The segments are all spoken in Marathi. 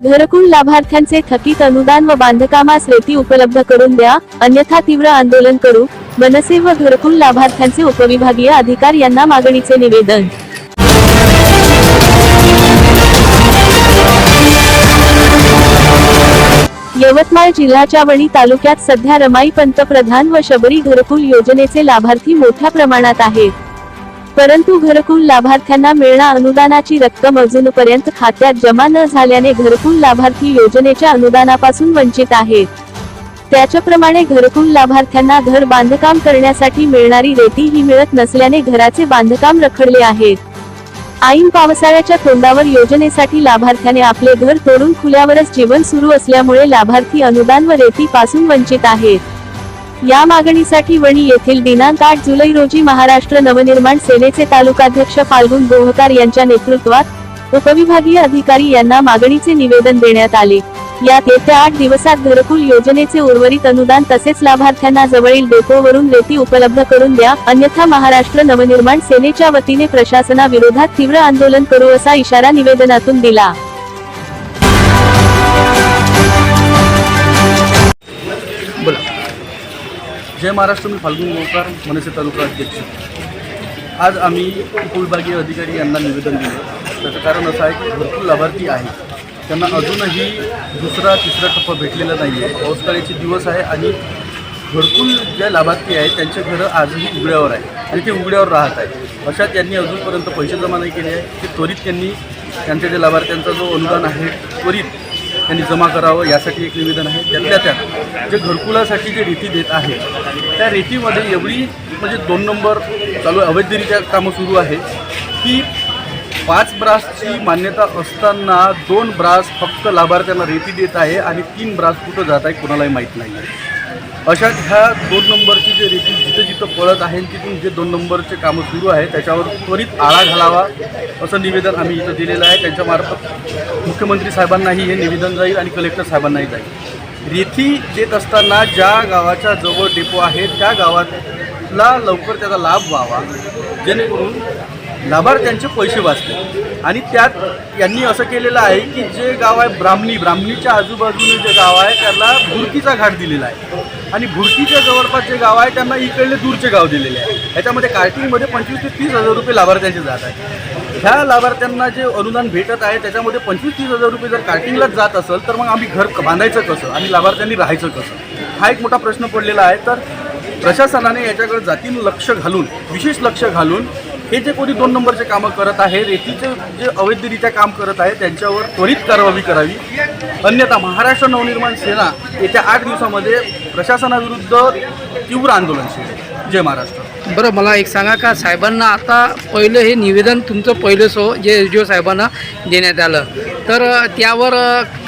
घरकुल लाभार्थ्यांचे थकीत अनुदान व बांधकामास रेती उपलब्ध करून द्या अन्यथा तीव्र आंदोलन करू मनसे व घरकुल लाभार्थ्यांचे उपविभागीय अधिकार यांना मागणीचे निवेदन. यवतमाळ जिल्ह्याच्या वणी तालुक्यात सध्या रमाई पंतप्रधान व शबरी घरकुल योजनेचे लाभार्थी मोठ्या प्रमाणात आहेत. परंतु घरकुल लाभार्थ्यांना मिळणार अनुदानाची रक्कम अजूनपर्यंत खात्यात जमा न झाल्याने घरकुल लाभार्थी योजनेच्या अनुदानापासून वंचित आहेत. त्याच्याप्रमाणे घरकुल लाभार्थ्यांना घर बांधकाम करण्यासाठी मिळणारी रेती ही मिळत नसल्याने घराचे बांधकाम रखडले आहेत. ऐन पावसाळ्याच्या तोंडावर योजनेसाठी लाभार्थ्याने आपले घर तोडून खुल्यावरच जीवन सुरू असल्यामुळे लाभार्थी अनुदान व रेती पासून वंचित आहेत. या मागणीसाठी वणी येथील दिनांक आठ जुलै रोजी महाराष्ट्र नवनिर्माण सेनेचे तालुकाध्यक्ष फाल्गुन गोहकार यांच्या नेतृत्वात उपविभागीय अधिकारी यांना मागणीचे निवेदन देण्यात आले. यात येत्या आठ दिवसात घरकुल योजनेचे उर्वरित अनुदान तसेच लाभार्थ्यांना जवळील डेपोवरून रेती उपलब्ध करून द्या अन्यथा महाराष्ट्र नवनिर्माण सेनेच्या वतीने प्रशासनाविरोधात तीव्र आंदोलन करू असा इशारा निवेदनातून दिला. जय महाराष्ट्र मी फाल्गुन गोकार मनसे तालुका अध्यक्ष. आज आम्ही उपविभागीय अधिकारी यांना निवेदन दिले. त्याचं कारण असं आहे की भरपूर लाभार्थी आहेत. त्यांना अजूनही दुसरा तिसरा टप्पा भेटलेला नाही आहे. पावसाळ्याचे दिवस आहे आणि भरपूर जे लाभार्थी आहेत त्यांचे घरं आजही उघड्यावर आहे आणि ते उघड्यावर राहत आहेत. अशा त्यांनी अजूनपर्यंत पैसे जमा नाही केले आहे ते त्वरित त्यांनी त्यांच्या जे लाभार्थ्यांचा जो अनुदान आहे त्वरित त्यांनी जमा करावं यासाठी एक निवेदन आहे. त्यातल्या त्यात जे घरकुलासाठी जे रेती देत आहे त्या रेतीमध्ये एवढी म्हणजे दोन नंबर चालू अवैधरित्या कामं सुरू आहे की पाच ब्रासची मान्यता असताना दोन ब्रास फक्त लाभार्थ्यांना रेती देत आहे आणि तीन ब्रास कुठं जात आहे कोणालाही माहीत नाही. अशाच अशा ह्या दोन नंबरची जे रेती जिथं जिथं पळत आहे तिथून जे दोन नंबरचे कामं सुरू आहे त्याच्यावर त्वरित आळा घालावा असं निवेदन आम्ही इथं दिलेलं आहे. त्यांच्यामार्फत मुख्यमंत्री साहेबांनाही हे निवेदन जाईल आणि कलेक्टर साहेबांनाही जाईल. रेती देत असताना ज्या गावाच्या जवळ डेपो आहे त्या गावातला लवकर त्याचा लाभ व्हावा जेणेकरून लाभार्थ्यांचे पैसे वाचते आणि त्यात यांनी असं केलेलं आहे की जे गाव आहे ब्राह्मणी ब्राह्मणीच्या आजूबाजूने जे गाव आहे त्याला भुरकीचा घाट दिलेला आहे. आणि भुरकीच्या जवळपास जे गाव आहे त्यांना इकडले दूरचे गाव दिलेले आहे. याच्यामध्ये कार्टिंगमध्ये पंचवीस ते तीस हजार रुपये लाभार्थ्यांचे जात आहे ह्या लाभार्थ्यांना जे अनुदान भेटत आहे त्याच्यामध्ये पंचवीस तीस हजार रुपये जर कार्टिंगलाच जात असेल तर मग आम्ही घर बांधायचं कसं? आणि लाभार्थ्यांनी राहायचं कसं? हा एक मोठा प्रश्न पडलेला आहे. तर प्रशासनाने याच्याकडे जातीनं लक्ष घालून विशेष लक्ष घालून हे जे कोणी दोन नंबरचे कामं करत आहे रेतीचे जे अवैधरित्या काम करत आहे त्यांच्यावर त्वरित कारवाई करावी. अन्यथा महाराष्ट्र नवनिर्माण सेना येत्या आठ दिवसामध्ये प्रशासनाविरुद्ध तीव्र आंदोलनशील सुरू. जय महाराष्ट्र. बरं मला एक सांगा का साहेबांना आता पहिलं हे निवेदन तुमचं पहिलं सो जे एस डी ओ साहेबांना देण्यात आलं तर त्यावर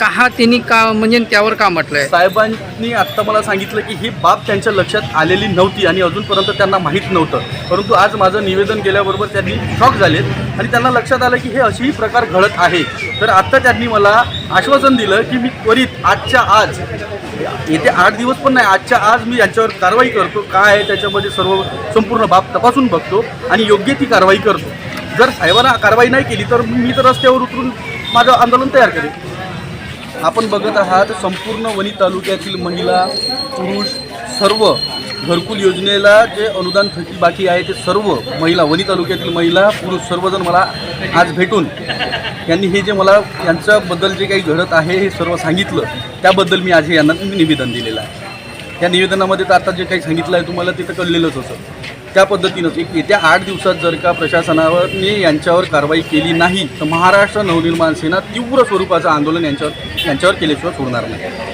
का त्यांनी का म्हणजे त्यावर का म्हटलं आहे साहेबांनी आत्ता मला सांगितलं की ही बाब त्यांच्या लक्षात आलेली नव्हती आणि अजूनपर्यंत त्यांना माहीत नव्हतं. परंतु आज माझं निवेदन केल्याबरोबर त्यांनी शॉक झालेत आणि त्यांना लक्षात आलं की हे असेही प्रकार घडत आहे. तर आत्ता त्यांनी मला आश्वासन दिलं की मी त्वरित आजच्या आज येते आठ दिवस पण नाही आजच्या आज मी यांच्यावर कारवाई करतो. काय आहे त्याच्यामध्ये सर्व संपूर्ण बाब तपासून बघतो आणि योग्य ती कारवाई करतो. जर साहेबांना कारवाई नाही केली तर मी तर रस्त्यावर उतरून माझं आंदोलन तयार करेन. आपण बघत आहात संपूर्ण वणी तालुक्यातील महिला पुरुष सर्व घरकुल योजनेला जे अनुदान थकी बाकी आहे ते सर्व महिला वणी तालुक्यातील महिला पुरुष सर्वजण मला आज भेटून यांनी हे जे मला यांच्याबद्दल जे काही घडत आहे हे सर्व सांगितलं त्याबद्दल मी आज हे यांना निवेदन दिलेलं आहे. या निवेदनामध्ये तर आता जे काही सांगितलं आहे तुम्हाला तिथं कळलेलंच होतं. त्या पद्धतीनंच एक येत्या आठ दिवसात जर का प्रशासनाने यांच्यावर कारवाई केली नाही तर महाराष्ट्र नवनिर्माण सेना तीव्र स्वरूपाचं आंदोलन यांच्यावर यांच्यावर केल्याशिवाय सोडणार नाही.